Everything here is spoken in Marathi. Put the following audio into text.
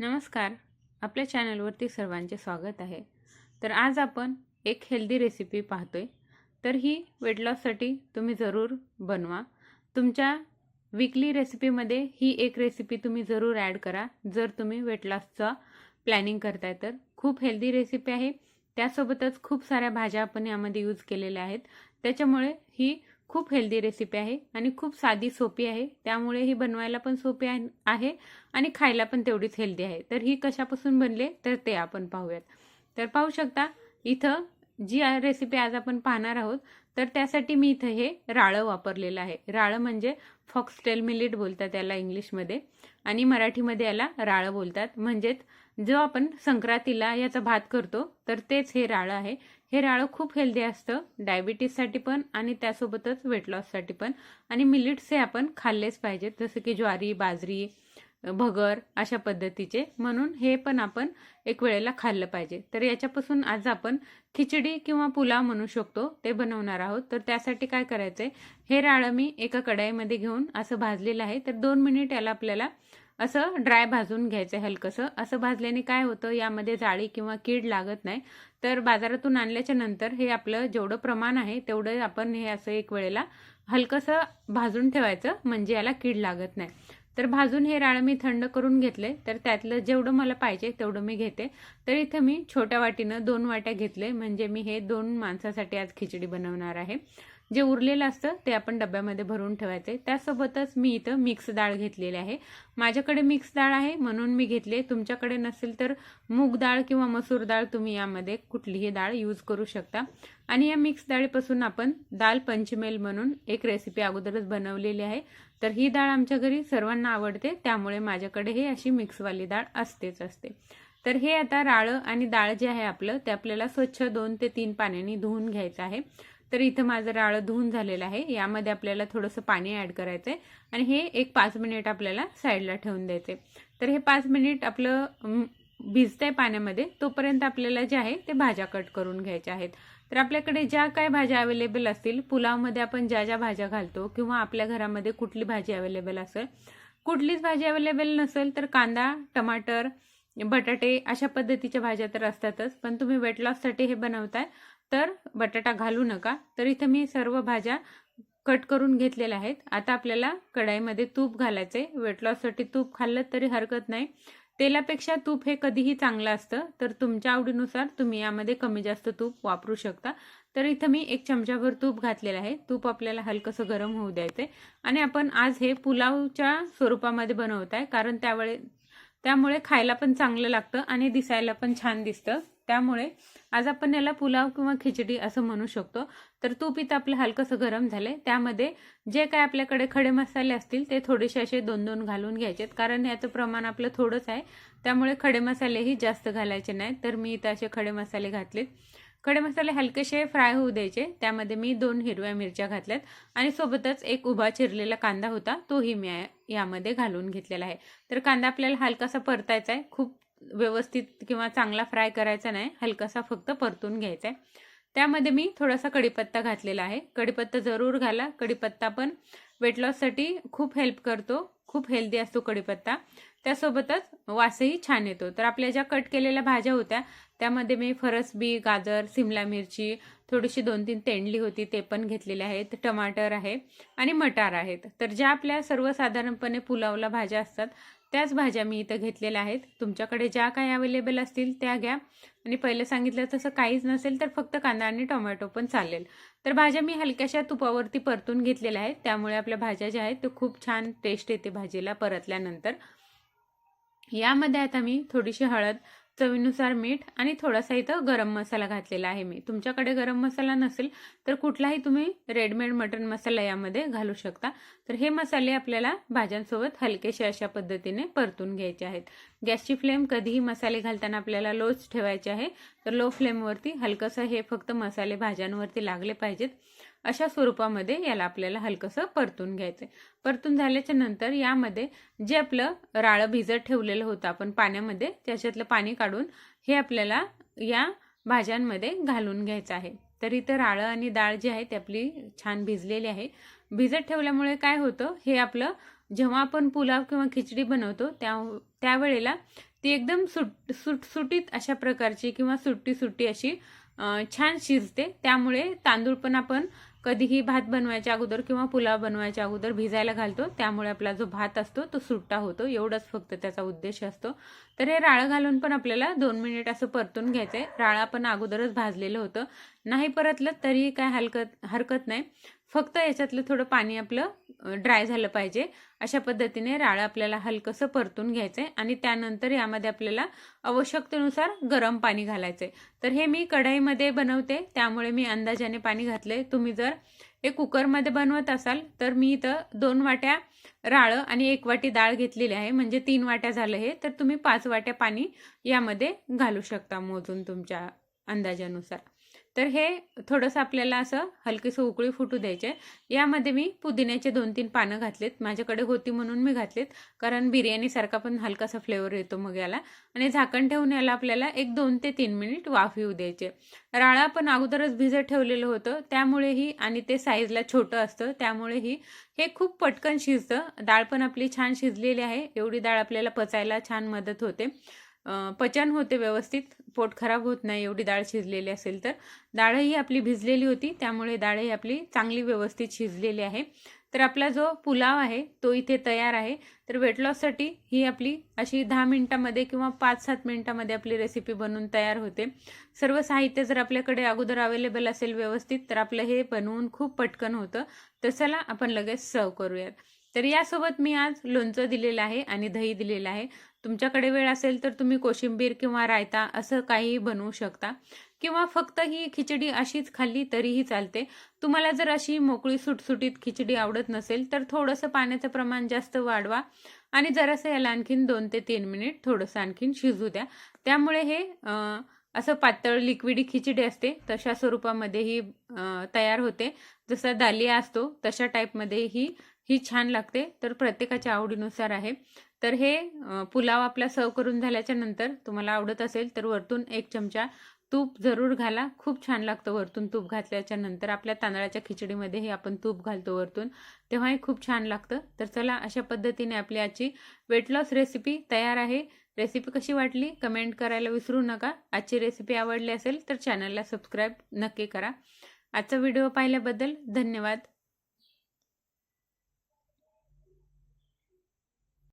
नमस्कार. आपल्या चॅनलवरती सर्वांचे स्वागत आहे. तर आज आपण एक हेल्दी रेसिपी पाहतोय. तर ही वेट लॉससाठी तुम्ही जरूर बनवा. तुमच्या विकली रेसिपीमध्ये ही एक रेसिपी तुम्ही जरूर ॲड करा. जर तुम्ही वेट लॉसचा प्लॅनिंग करताय तर खूप हेल्दी रेसिपी आहे. त्यासोबतच खूप साऱ्या भाज्या आपण यामध्ये यूज केलेल्या आहेत. त्याच्यामुळे ही खूप हेल्दी रेसिपी आहे आणि खूप साधी सोपी आहे. त्यामुळे ही बनवायला पण सोपी आहे- आणि खायला पण तेवढीच हेल्दी आहे. तर ही कशापासून बनले तर ते आपण पाहूयात. तर पाहू शकता इथं जी रेसिपी आज आपण पाहणार आहोत तर त्यासाठी मी इथं हे राळं वापरलेलं आहे. राळं म्हणजे फॉक्सटेल मिलेट बोलतात याला इंग्लिशमध्ये आणि मराठीमध्ये याला राळं बोलतात. म्हणजेच जो आपण संक्रांतीला याचा भात करतो तर तेच हे राळं आहे. हे राळं खूप हेल्दी असतं. डायबिटीजसाठी पण आणि त्यासोबतच वेट लॉससाठी पण. आणि मिलिट्स हे आपण खाल्लेच पाहिजेत. जसं की ज्वारी बाजरी भगर अशा पद्धतीचे. म्हणून हे पण आपण एक वेळेला खाल्लं पाहिजे. तर याच्यापासून आज आपण खिचडी किंवा पुलाव म्हणू शकतो. ते बनवणार आहोत. तर त्यासाठी काय करायचंय? हे राळं मी एका कढाईमध्ये घेऊन असं भाजलेलं आहे. तर दोन मिनिट याला आपल्याला असं ड्राय भाजून घ्यायचं आहे हलकंसं. असं भाजल्याने काय होतं यामध्ये जाळी किंवा कीड लागत नाही. तर बाजारातून आणल्याच्या नंतर हे आपलं जेवढं प्रमाण आहे तेवढं आपण हे असं एक वेळेला हलकंसं भाजून ठेवायचं म्हणजे याला कीड लागत नाही. तर भाजून हे राळं मी थंड करून घेतले. तर त्यातलं जेवढं मला पाहिजे तेवढं मी घेते. तर इथं मी छोट्या वाटीनं दोन वाट्या घेतले. म्हणजे मी हे दोन माणसासाठी आज खिचडी बनवणार आहे. जे उरलेलं असतं ते आपण डब्यामध्ये भरून ठेवायचे. त्यासोबतच मी इथं मिक्स डाळ घेतलेली आहे. माझ्याकडे मिक्स डाळ आहे म्हणून मी घेतले तुमच्याकडे नसेल तर मूग डाळ किंवा मसूर डाळ तुम्ही यामध्ये कुठलीही डाळ यूज करू शकता. आणि या मिक्स डाळीपासून आपण दाल पंचमेल म्हणून एक रेसिपी अगोदरच बनवलेली आहे. तर ही डाळ आमच्या घरी सर्वांना आवडते त्यामुळे माझ्याकडे हे अशी मिक्सवाली डाळ असतेच असते. तर हे आता राळं आणि डाळ जे आहे आपलं ते आपल्याला स्वच्छ दोन ते तीन पाण्याने धुवून घ्यायचं आहे. तर इथं माझं राळं धुवून झालेलं आहे. यामध्ये आपल्याला थोडंसं पाणी ॲड करायचं आहे आणि हे एक पाच मिनिट आपल्याला साईडला ठेवून द्यायचे तर हे पाच मिनिट आपलं भिजतंय पाण्यामध्ये. तोपर्यंत आपल्याला जे आहे ते भाज्या कट करून घ्यायच्या आहेत. तर आपल्याकडे ज्या काय भाज्या अवेलेबल असतील पुलावमध्ये आपण ज्या ज्या भाज्या घालतो किंवा आपल्या घरामध्ये कुठली भाजी अवेलेबल असेल. कुठलीच भाजी अवेलेबल नसेल तर कांदा टमाटर बटाटे अशा पद्धतीच्या भाज्या तर असतातच. पण तुम्ही वेट लॉससाठी हे बनवताय. तर बटाटा घालू नका. तर इथं मी सर्व भाज्या कट करून घेतलेल्या आहेत. आता आपल्याला कढाईमध्ये तूप घालायचे वेट लॉससाठी तूप खाल्लं तरी हरकत नाही. तेलापेक्षा तूप हे कधीही चांगलं असतं. तर तुमच्या आवडीनुसार तुम्ही यामध्ये कमी जास्त तूप वापरू शकता. तर इथं मी एक चमचाभर तूप घातलेलं आहे. तूप आपल्याला हलकंसं गरम होऊ द्यायचं आणि आपण आज हे पुलावच्या स्वरूपामध्ये बनवत आहे कारण त्यावेळे त्यामुळे खायला पण चांगलं लागतं आणि दिसायला पण छान दिसतं. त्यामुळे आज आपण याला पुलाव किंवा खिचडी असं म्हणू शकतो. तर तूप इथं आपलं हलकंसं गरम झालंय. त्यामध्ये जे काय आपल्याकडे खडे मसाले असतील ते थोडेसे असे दोन दोन घालून घ्यायचेत कारण याचं प्रमाण आपलं थोडंच आहे. त्यामुळे खडे मसालेही जास्त घालायचे नाहीत. तर मी इथं असे खडे मसाले घातलेत. खडे मसाले हलकेसे फ्राय होऊ द्यायचे. त्यामध्ये मी दोन हिरव्या मिरच्या घातल्यात. आणि सोबतच एक उभा चिरलेला कांदा होता तोही मी यामध्ये घालून घेतलेला आहे. तर कांदा आपल्याला हलकासा परतायचा आहे. खूप व्यवस्थित किंवा चांगला फ्राय करायचा नाही हलकासा फक्त परतून घ्यायचा आहे त्यामध्ये मी थोडासा कढीपत्ता घातलेला आहे. कढीपत्ता जरूर घाला. कढीपत्ता पण वेट लॉससाठी खूप हेल्प करतो. खूप हेल्दी असतो कढीपत्ता. त्यासोबतच वासही छान येतो. तर आपल्या ज्या कट केलेल्या भाज्या होत्या त्यामध्ये मी फरसबी गाजर सिमला मिरची थोडीशी दोन तीन तेंडली होती ते पण घेतलेले आहेत. टमाटर आहे आणि मटार आहेत. तर ज्या आपल्या सर्वसाधारणपणे पुलावला भाज्या असतात त्याच भाज्या मी इथं घेतलेल्या आहेत. तुमच्याकडे ज्या काही अवेलेबल असतील त्या घ्या. आणि पहिलं सांगितलं तसं काहीच नसेल तर फक्त कांदा आणि टोमॅटो पण चालेल. तर भाज्या मी हलक्याशा तुपावरती परतून घेतलेल्या आहेत. त्यामुळे आपल्या भाज्या ज्या आहेत ते खूप छान टेस्ट येते भाजीला परतल्यानंतर. यामध्ये आता मी थोडीशी हळद चवीनुसार मीठ आणि थोडासा इथं गरम मसाला घातलेला आहे मी. तुमच्याकडे गरम मसाला नसेल तर कुठलाही तुम्ही रेडमेड मटन मसाला यामध्ये घालू शकता. तर हे मसाले आपल्याला भाज्यांसोबत हलकेसे अशा पद्धतीने परतून घ्यायचे आहेत. गॅसची फ्लेम कधीही मसाले घालताना आपल्याला लोच ठेवायचे आहे. तर लो फ्लेमवरती हलकंसं हे फक्त मसाले भाज्यांवरती लागले पाहिजेत. अशा स्वरूपामध्ये याला आपल्याला हलकंसं परतून घ्यायचं आहे परतून झाल्याच्यानंतर यामध्ये जे आपलं राळं भिजत ठेवलेलं होतं आपण पाण्यामध्ये त्याच्यातलं पाणी काढून हे आपल्याला या भाज्यांमध्ये घालून घ्यायचं आहे. तर इथं राळं आणि डाळ जी आहे ती आपली छान भिजलेली आहे. भिजत ठेवल्यामुळे काय होतं हे आपलं जेव्हा आपण पुलाव किंवा खिचडी बनवतो त्या त्यावेळेला ती एकदम सुट सुटसुटीत अशा प्रकारची किंवा सुट्टी सुट्टी अशी छान शिजते. त्यामुळे तांदूळ पण आपण कधीही भात बनवायच्या अगोदर किंवा पुलाव बनवायच्या अगोदर भिजायला घालतो. त्यामुळे आपला जो भात असतो तो सुट्टा होतो. एवढंच फक्त त्याचा उद्देश असतो. तर हे राळं घालून पण आपल्याला दोन मिनिट असं परतून घ्यायचं आहे राळं आपण अगोदरच भाजलेलं होतं. नाही परतलं तरी काय हलकत हरकत नाही. फक्त याच्यातलं थोडं पाणी आपलं ड्राय झालं पाहिजे. अशा पद्धतीने राळं आपल्याला हलकंसं परतून घ्यायचं आहे आणि त्यानंतर यामध्ये आपल्याला आवश्यकतेनुसार गरम पाणी घालायचं आहे तर हे मी कढाईमध्ये बनवते. त्यामुळे मी अंदाजाने पाणी घातले तुम्ही जर हे कुकरमध्ये बनवत असाल तर मी इथं दोन वाट्या राळं आणि एक वाटी डाळ घेतलेली आहे. म्हणजे तीन वाट्या झालं हे. तर तुम्ही पाच वाट्या पाणी यामध्ये घालू शकता मोजून तुमच्या अंदाजानुसार. तर हे थोडंसं आपल्याला असं हलकीसं उकळी फुटू द्यायचे. यामध्ये मी पुदिन्याचे दोन तीन पानं घातलेत. माझ्याकडे होती म्हणून मी घातलेत. कारण बिर्याणीसारखा पण हलकासा फ्लेवर येतो मग याला. आणि झाकण ठेवून याला आपल्याला एक दोन ते तीन मिनिट वाफ येऊ द्यायचे. राळा पण अगोदरच भिजत ठेवलेलं होतं. त्यामुळेही आणि ते साईजला छोटं असतं. त्यामुळेही हे खूप पटकन शिजतं. डाळ पण आपली छान शिजलेली आहे. एवढी डाळ आपल्याला पचायला छान मदत होते. पचन होते व्यवस्थित पोट खराब होत नाही एवढी डाळ शिजलेली असेल तर. डाळही आपली भिजलेली होती त्यामुळे डाळही आपली चांगली व्यवस्थित शिजलेली आहे. तर आपला जो पुलाव आहे तो इथे तयार आहे. तर वेट लॉससाठी ही आपली अशी दहा मिनटामध्ये किंवा पाच सात मिनटामध्ये आपली रेसिपी बनवून तयार होते. सर्व साहित्य जर आपल्याकडे अगोदर अवेलेबल असेल व्यवस्थित तर आपलं हे बनवून खूप पटकन होतं. तर चला आपण लगेच सर्व करूयात. तर यासोबत मी आज लोणचं दिलेलं आहे आणि दही दिलेलं आहे. तुमच्याकडे वेळ असेल तर तुम्ही कोशिंबीर किंवा रायता असं काहीही बनवू शकता. किंवा फक्त ही खिचडी अशीच खाल्ली तरीही चालते. तुम्हाला जर अशी मोकळी सुटसुटीत खिचडी आवडत नसेल तर थोडंसं पाण्याचं प्रमाण जास्त वाढवा. आणि जरासं याला आणखीन दोन ते तीन मिनिट थोडंसं आणखीन शिजू द्या. त्यामुळे हे असं पातळ लिक्विडी खिचडी असते तशा स्वरूपामध्ये ही तयार होते. जसा दालिया असतो तशा टाईपमध्ये ही ही छान लागते. तर प्रत्येकाच्या आवडीनुसार आहे. तर हे पुलाव आपला सर्व करून झाल्याच्यानंतर तुम्हाला आवडत असेल तर वरतून एक चमचा तूप जरूर घाला. खूप छान लागतं वरतून तूप घातल्याच्या नंतर आपल्या तांदळाच्या खिचडीमध्येही आपण तूप घालतो वरतून. तेव्हाही खूप छान लागतं. तर चला अशा पद्धतीने आपली आजची वेट लॉस रेसिपी तयार आहे. रेसिपी कशी वाटली? कमेंट करायला विसरू नका. आजची रेसिपी आवडली असेल तर चॅनलला सबस्क्राईब नक्की करा. आजचा व्हिडिओ पाहिल्याबद्दल धन्यवाद.